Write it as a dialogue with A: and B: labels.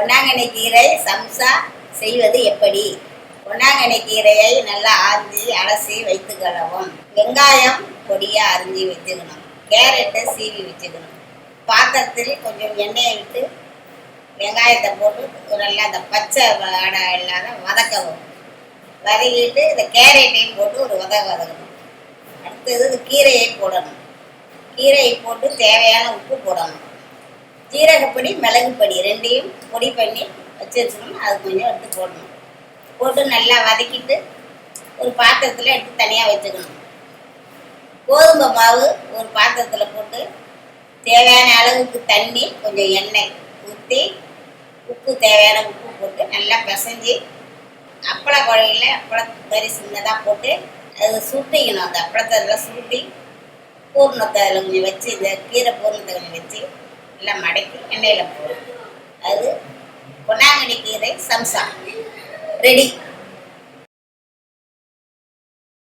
A: பொன்னாங்கண்ணி கீரை சம்சா செய்வது எப்படி? பொன்னாங்கண்ணி கீரையை நல்லா ஆஞ்சி அலசி வைத்துக்கொள்ளவும். வெங்காயம் பொடியாக அரிஞ்சு வச்சுக்கணும் கேரட்டை சீவி வச்சுக்கணும் பாத்திரத்தில் கொஞ்சம் எண்ணெயை விட்டு வெங்காயத்தை போட்டு நல்லா அந்த பச்சை வாடை இல்லாத வதக்கவும். வதக்கிட்டு இந்த கேரட்டையும் போட்டு ஒரு வதக்க வதக்கணும். அடுத்தது இந்த கீரையை போடணும். கீரையை போட்டு தேவையான உப்பு போடணும். ஜீரகப்பொடி மிளகுப்பொடி ரெண்டையும் பொடி பண்ணி வச்சு வச்சுக்கணும். அது கொஞ்சம் எடுத்து போடணும். போட்டு நல்லா வதக்கிட்டு ஒரு பாத்திரத்தில் எடுத்து தனியாக வச்சுக்கணும். கோதுமை மாவு ஒரு பாத்திரத்தில் போட்டு தேவையான அளவுக்கு தண்ணி கொஞ்சம் எண்ணெய் ஊற்றி உப்பு தேவையான உப்பு போட்டு நல்லா பிசைஞ்சு அப்பள குழையில அப்பளம் மாதிரி சின்னதாக போட்டு அது சுட்டிக்கணும். அந்த அப்பளத்தை எல்லாம் சுருட்டி பூர்ணத்தை அதில் கொஞ்சம் வச்சு இந்த கீரை பூர்ணத்தை கொஞ்சம் வச்சு எல்லாம் மடக்கி எண்ணெயில் போடும் அது பொன்னாங்கண்ணி கீரை சம்சா. ரெடி